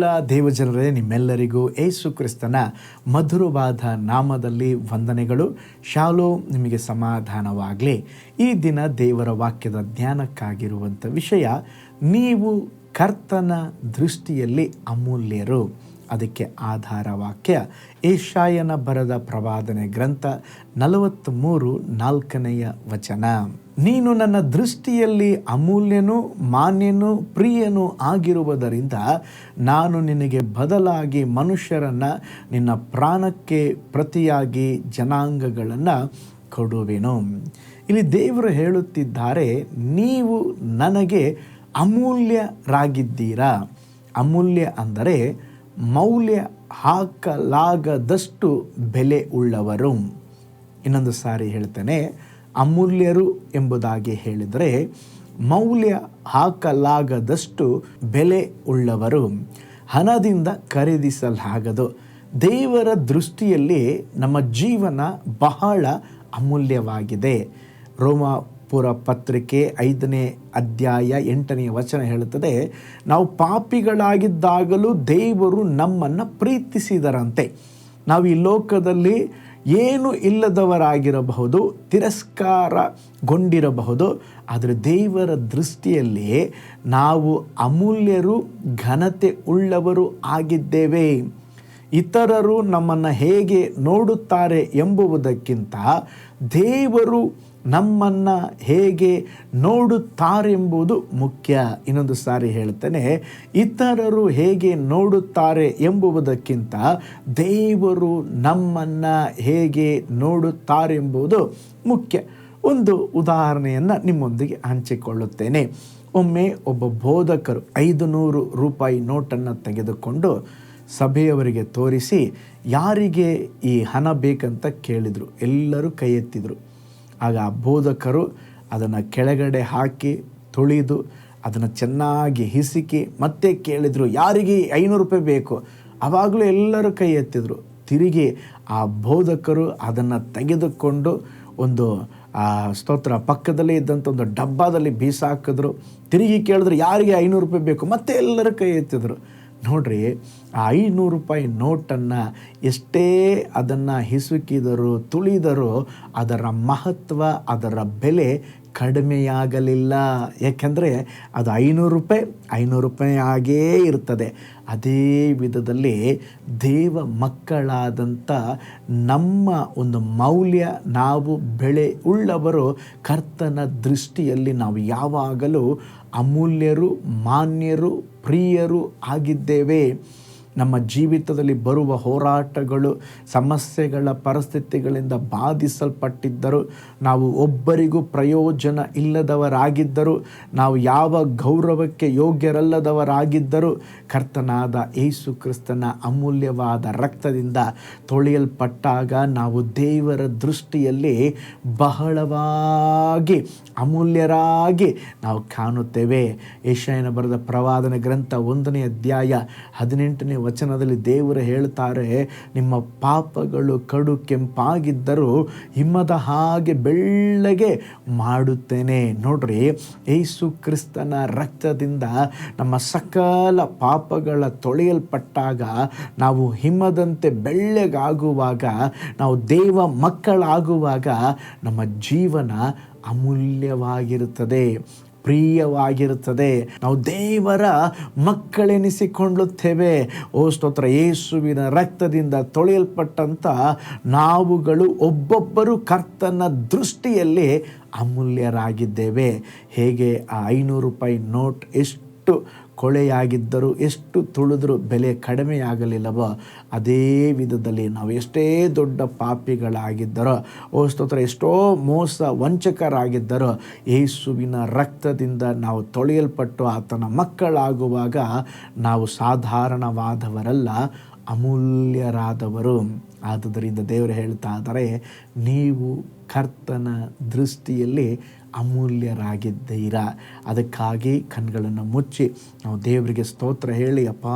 ಪ್ರೀತಿಯುಳ್ಳ ದೇವಜನರೇ, ನಿಮ್ಮೆಲ್ಲರಿಗೂ ಏಸು ಕ್ರಿಸ್ತನ ಮಧುರವಾದ ನಾಮದಲ್ಲಿ ವಂದನೆಗಳು. ಶಾಲೋ ನಿಮಗೆ ಸಮಾಧಾನವಾಗಲಿ. ಈ ದಿನ ದೇವರ ವಾಕ್ಯದ ಜ್ಞಾನಕ್ಕಾಗಿರುವಂಥ ವಿಷಯ, ನೀವು ಕರ್ತನ ದೃಷ್ಟಿಯಲ್ಲಿ ಅಮೂಲ್ಯರು. ಅದಕ್ಕೆ ಆಧಾರ ವಾಕ್ಯ, ಏಷಾಯನ ಬರದ ಪ್ರವಾದನೆ ಗ್ರಂಥ ನಲವತ್ತ್ಮೂರು ನಾಲ್ಕನೆಯ ವಚನ. ನೀನು ನನ್ನ ದೃಷ್ಟಿಯಲ್ಲಿ ಅಮೂಲ್ಯನು ಮಾನ್ಯನು ಪ್ರಿಯನು ಆಗಿರುವುದರಿಂದ ನಾನು ನಿನಗೆ ಬದಲಾಗಿ ಮನುಷ್ಯರನ್ನು ನಿನ್ನ ಪ್ರಾಣಕ್ಕೆ ಪ್ರತಿಯಾಗಿ ಜನಾಂಗಗಳನ್ನು ಕೊಡುವೆನು. ಇಲ್ಲಿ ದೇವರು ಹೇಳುತ್ತಿದ್ದಾರೆ, ನೀವು ನನಗೆ ಅಮೂಲ್ಯರಾಗಿದ್ದೀರಾ? ಅಮೂಲ್ಯ ಅಂದರೆ ಮೌಲ್ಯ ಹಾಕಲಾಗದಷ್ಟು ಬೆಲೆ ಉಳ್ಳವರು. ಇನ್ನೊಂದು ಸಾರಿ ಹೇಳ್ತೇನೆ ಅಮೂಲ್ಯರು ಎಂಬುದಾಗಿ ಹೇಳಿದರೆ, ಮೌಲ್ಯ ಹಾಕಲಾಗದಷ್ಟು ಬೆಲೆ ಉಳ್ಳವರು ಹಣದಿಂದ ಖರೀದಿಸಲಾಗದು. ದೇವರ ದೃಷ್ಟಿಯಲ್ಲಿ ನಮ್ಮ ಜೀವನ ಬಹಳ ಅಮೂಲ್ಯವಾಗಿದೆ. ರೋಮಾಪುರ ಪತ್ರಿಕೆ ಐದನೇ ಅಧ್ಯಾಯ ಎಂಟನೆಯ ವಚನ ಹೇಳುತ್ತದೆ, ನಾವು ಪಾಪಿಗಳಾಗಿದ್ದಾಗಲೂ ದೇವರು ನಮ್ಮನ್ನು ಪ್ರೀತಿಸಿದರಂತೆ. ನಾವು ಈ ಲೋಕದಲ್ಲಿ ಏನು ಇಲ್ಲದವರಾಗಿರಬಹುದು, ತಿರಸ್ಕಾರಗೊಂಡಿರಬಹುದು, ಆದರೆ ದೇವರ ದೃಷ್ಟಿಯಲ್ಲಿ ನಾವು ಅಮೂಲ್ಯರು, ಘನತೆ ಉಳ್ಳವರು ಆಗಿದ್ದೇವೆ. ಇತರರು ನಮ್ಮನ್ನು ಹೇಗೆ ನೋಡುತ್ತಾರೆ ಎಂಬುವುದಕ್ಕಿಂತ ದೇವರು ನಮ್ಮನ್ನು ಹೇಗೆ ನೋಡುತ್ತಾರೆಂಬುದು ಮುಖ್ಯ. ಇನ್ನೊಂದು ಸಾರಿ ಹೇಳ್ತೇನೆ, ಇತರರು ಹೇಗೆ ನೋಡುತ್ತಾರೆ ಎಂಬುವುದಕ್ಕಿಂತ ದೇವರು ನಮ್ಮನ್ನು ಹೇಗೆ ನೋಡುತ್ತಾರೆಂಬುದು ಮುಖ್ಯ. ಒಂದು ಉದಾಹರಣೆಯನ್ನು ನಿಮ್ಮೊಂದಿಗೆ ಹಂಚಿಕೊಳ್ಳುತ್ತೇನೆ. ಒಮ್ಮೆ ಒಬ್ಬ ಬೋಧಕರು ಐದು ನೂರು ರೂಪಾಯಿ ನೋಟನ್ನು ತೆಗೆದುಕೊಂಡು ಸಭೆಯವರಿಗೆ ತೋರಿಸಿ, ಯಾರಿಗೆ ಈ ಹಣ ಬೇಕಂತ ಕೇಳಿದರು. ಎಲ್ಲರೂ ಕೈ ಎತ್ತಿದರು ಆಗ ಬೋಧಕರು ಅದನ್ನು ಕೆಳಗಡೆ ಹಾಕಿ ತುಳಿದು ಅದನ್ನು ಚೆನ್ನಾಗಿ ಹಿಸುಕಿ ಮತ್ತೆ ಕೇಳಿದರು, ಯಾರಿಗೆ ಐನೂರು ರೂಪಾಯಿ ಬೇಕು? ಆವಾಗಲೂ ಎಲ್ಲರೂ ಕೈ ಎತ್ತಿದ್ರು. ತಿರುಗಿ ಆ ಬೋಧಕರು ಅದನ್ನು ತೆಗೆದುಕೊಂಡು ಒಂದು, ಆ, ಸ್ತೋತ್ರ ಪಕ್ಕದಲ್ಲೇ ಇದ್ದಂಥ ಒಂದು ಡಬ್ಬಾದಲ್ಲಿ ಬೀಸಾಕಿದ್ರು. ತಿರುಗಿ ಕೇಳಿದ್ರು, ಯಾರಿಗೆ ಐನೂರು ರೂಪಾಯಿ ಬೇಕು? ಮತ್ತೆ ಎಲ್ಲರೂ ಕೈ ಎತ್ತಿದ್ರು. ನೋಡ್ರಿ ಆ ಐನೂರು ರೂಪಾಯಿ ನೋಟನ್ನು ಎಷ್ಟೇ ಅದನ್ನು ಹಿಸುಕಿದರೂ ತುಳಿದರೂ ಅದರ ಮಹತ್ವ ಅದರ ಬೆಲೆ ಕಡಿಮೆಯಾಗಲಿಲ್ಲ. ಯಾಕೆಂದರೆ ಅದು ಐನೂರು ರೂಪಾಯಿ ಐನೂರು ರೂಪಾಯಿ ಆಗೇ ಇರ್ತದೆ. ಅದೇ ವಿಧದಲ್ಲಿ ದೇವ ಮಕ್ಕಳಾದಂಥ ನಮ್ಮ ಒಂದು ಮೌಲ್ಯ ನಾವು ಬೆಳೆ ಉಳ್ಳವರು, ಕರ್ತನ ದೃಷ್ಟಿಯಲ್ಲಿ ನಾವು ಯಾವಾಗಲೂ ಅಮೂಲ್ಯರು, ಮಾನ್ಯರು, ಪ್ರಿಯರು ಆಗಿದ್ದೇವೆ. ನಮ್ಮ ಜೀವಿತದಲ್ಲಿ ಬರುವ ಹೋರಾಟಗಳು, ಸಮಸ್ಯೆಗಳ ಪರಿಸ್ಥಿತಿಗಳಿಂದ ಬಾಧಿಸಲ್ಪಟ್ಟಿದ್ದರು, ನಾವು ಒಬ್ಬರಿಗೂ ಪ್ರಯೋಜನ ಇಲ್ಲದವರಾಗಿದ್ದರು, ನಾವು ಯಾವ ಗೌರವಕ್ಕೆ ಯೋಗ್ಯರಲ್ಲದವರಾಗಿದ್ದರು, ಕರ್ತನಾದ ಏಸು ಕ್ರಿಸ್ತನ ಅಮೂಲ್ಯವಾದ ರಕ್ತದಿಂದ ತೊಳೆಯಲ್ಪಟ್ಟಾಗ ನಾವು ದೇವರ ದೃಷ್ಟಿಯಲ್ಲಿ ಬಹಳವಾಗಿ ಅಮೂಲ್ಯರಾಗಿ ನಾವು ಕಾಣುತ್ತೇವೆ. ಏಷ್ಯನ ಬರೆದ ಪ್ರವಾದನ ಗ್ರಂಥ ಒಂದನೇ ಅಧ್ಯಾಯ ಹದಿನೆಂಟನೇ ವಚನದಲ್ಲಿ ದೇವರು ಹೇಳ್ತಾರೆ, ನಿಮ್ಮ ಪಾಪಗಳು ಕಡು ಕೆಂಪಾಗಿದ್ದರೂ ಹಿಮ್ಮದ ಹಾಗೆ ಬೆಳ್ಳಗೆ ಮಾಡುತ್ತೇನೆ. ನೋಡ್ರಿ ಏಸು ಕ್ರಿಸ್ತನ ರಕ್ತದಿಂದ ನಮ್ಮ ಸಕಲ ಪಾಪಗಳ ತೊಳೆಯಲ್ಪಟ್ಟಾಗ ನಾವು ಹಿಮದಂತೆ ಬೆಳ್ಳಗಾಗುವಾಗ, ನಾವು ದೇವ ಮಕ್ಕಳಾಗುವಾಗ ನಮ್ಮ ಜೀವನ ಅಮೂಲ್ಯವಾಗಿರುತ್ತದೆ. ಪ್ರಿಯವಾಗಿರುತ್ತದೆ. ನಾವು ದೇವರ ಮಕ್ಕಳೆನಿಸಿಕೊಳ್ಳುತ್ತೇವೆ. ಓ ಸ್ತೋತ್ರ, ಯೇಸುವಿನ ರಕ್ತದಿಂದ ತೊಳೆಯಲ್ಪಟ್ಟಂಥ ನಾವುಗಳು ಒಬ್ಬೊಬ್ಬರು ಕರ್ತನ ದೃಷ್ಟಿಯಲ್ಲಿ ಅಮೂಲ್ಯರಾಗಿದ್ದೇವೆ. ಹೇಗೆ? ಆ ಐನೂರು ರೂಪಾಯಿ ನೋಟ್ ಎಷ್ಟು ಕೊಳೆಯಾಗಿದ್ದರೂ ಎಷ್ಟು ತುಳಿದರೂ ಬೆಲೆ ಕಡಿಮೆಯಾಗಲಿಲ್ಲವೋ ಅದೇ ವಿಧದಲ್ಲಿ ನಾವು ಎಷ್ಟೇ ದೊಡ್ಡ ಪಾಪಿಗಳಾಗಿದ್ದರೋ, ಓ ಸ್ತೋತ್ರ, ಎಷ್ಟೋ ಮೋಸ ವಂಚಕರಾಗಿದ್ದರೋ ಯೇಸುವಿನ ರಕ್ತದಿಂದ ನಾವು ತೊಳೆಯಲ್ಪಟ್ಟು ಆತನ ಮಕ್ಕಳಾಗುವಾಗ ನಾವು ಸಾಧಾರಣವಾದವರಲ್ಲ. ಅಮೂಲ್ಯರಾದವರು. ಆದುದರಿಂದ ದೇವರು ಹೇಳ್ತಾ ಇದ್ದಾರೆ, ನೀವು ಕರ್ತನ ದೃಷ್ಟಿಯಲ್ಲಿ ಅಮೂಲ್ಯರಾಗಿದ್ದೀರಾ? ಅದಕ್ಕಾಗಿ ಕಣ್ಗಳನ್ನು ಮುಚ್ಚಿ ನಾವು ದೇವರಿಗೆ ಸ್ತೋತ್ರ ಹೇಳಿ, ಅಪ್ಪ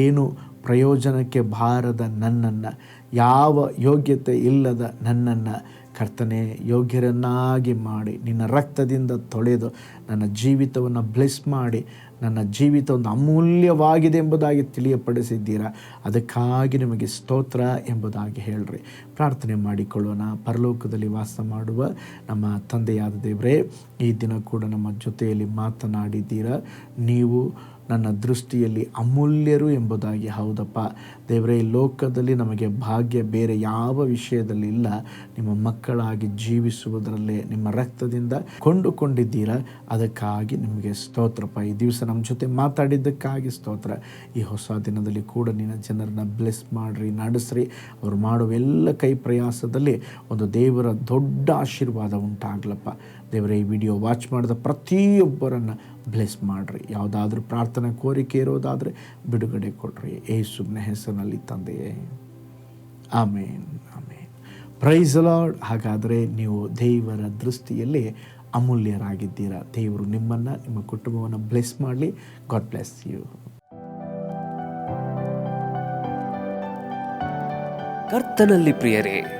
ಏನು ಪ್ರಯೋಜನಕ್ಕೆ ಬಾರದ ನನ್ನನ್ನು, ಯಾವ ಯೋಗ್ಯತೆ ಇಲ್ಲದ ನನ್ನನ್ನು ಕರ್ತನೆ, ಯೋಗ್ಯರನ್ನಾಗಿ ಮಾಡಿ, ನಿನ್ನ ರಕ್ತದಿಂದ ತೊಳೆದು ನನ್ನ ಜೀವಿತವನ್ನು ಬ್ಲೆಸ್ ಮಾಡಿ ನನ್ನ ಜೀವಿತ ಒಂದು ಅಮೂಲ್ಯವಾಗಿದೆ ಎಂಬುದಾಗಿ ತಿಳಿಯಪಡಿಸಿದ್ದೀರಾ? ಅದಕ್ಕಾಗಿ ನಿಮಗೆ ಸ್ತೋತ್ರ ಎಂಬುದಾಗಿ ಹೇಳ್ರಿ. ಪ್ರಾರ್ಥನೆ ಮಾಡಿಕೊಳ್ಳೋಣ. ಪರಲೋಕದಲ್ಲಿ ವಾಸ ಮಾಡುವ ನಮ್ಮ ತಂದೆಯಾದ ದೇವರೇ, ಈ ದಿನ ಕೂಡ ನಮ್ಮ ಜೊತೆಯಲ್ಲಿ ಮಾತನಾಡಿದ್ದೀರಾ? ನೀವು ನನ್ನ ದೃಷ್ಟಿಯಲ್ಲಿ ಅಮೂಲ್ಯರು ಎಂಬುದಾಗಿ. ಹೌದಪ್ಪ. ದೇವರೇ ಲೋಕದಲ್ಲಿ ನಮಗೆ ಭಾಗ್ಯ ಬೇರೆ ಯಾವ ವಿಷಯದಲ್ಲಿ ಇಲ್ಲ. ನಿಮ್ಮ ಮಕ್ಕಳಾಗಿ ಜೀವಿಸುವುದರಲ್ಲೇ ನಿಮ್ಮ ರಕ್ತದಿಂದ ಕೊಂಡುಕೊಂಡಿದ್ದೀರಾ? ಅದಕ್ಕಾಗಿ ನಿಮಗೆ ಸ್ತೋತ್ರಪ್ಪ ಈ ದಿವಸ ನಮ್ಮ ಜೊತೆ ಮಾತಾಡಿದ್ದಕ್ಕಾಗಿ ಸ್ತೋತ್ರ. ಈ ಹೊಸ ದಿನದಲ್ಲಿ ಕೂಡ ನಿನ್ನ ಜನರನ್ನ ಬ್ಲೆಸ್ ಮಾಡಿರಿ, ನಡೆಸ್ರಿ. ಅವ್ರು ಮಾಡುವ ಎಲ್ಲ ಕೈ ಪ್ರಯಾಸದಲ್ಲಿ ಒಂದು ದೇವರ ದೊಡ್ಡ ಆಶೀರ್ವಾದ ಉಂಟಾಗ್ಲಪ್ಪ. ದೇವರ, ಈ ವಿಡಿಯೋ ವಾಚ್ ಮಾಡಿದ ಪ್ರತಿಯೊಬ್ಬರನ್ನು ಬ್ಲೆಸ್ ಮಾಡಿರಿ. ಯಾವುದಾದ್ರೂ ಪ್ರಾರ್ಥನಾ ಕೋರಿಕೆ ಇರೋದಾದರೆ ಬಿಡುಗಡೆ ಕೊಡ್ರಿ. ಏಸುವಿನ ಹೆಸರಿನಲ್ಲಿ ತಂದೆಯೇ. ಆಮೇನ್ ಆಮೇನ್. ಪ್ರೈಸ್ ಲಾರ್ಡ್ ಹಾಗಾದರೆ ನೀವು ದೇವರ ದೃಷ್ಟಿಯಲ್ಲಿ ಅಮೂಲ್ಯರಾಗಿದ್ದೀರಾ? ದೇವರು ನಿಮ್ಮನ್ನು, ನಿಮ್ಮ ಕುಟುಂಬವನ್ನು ಬ್ಲೆಸ್ ಮಾಡಲಿ. ಗಾಡ್ ಬ್ಲೆಸ್ ಯು ಕರ್ತನಲ್ಲಿ ಪ್ರಿಯರೇ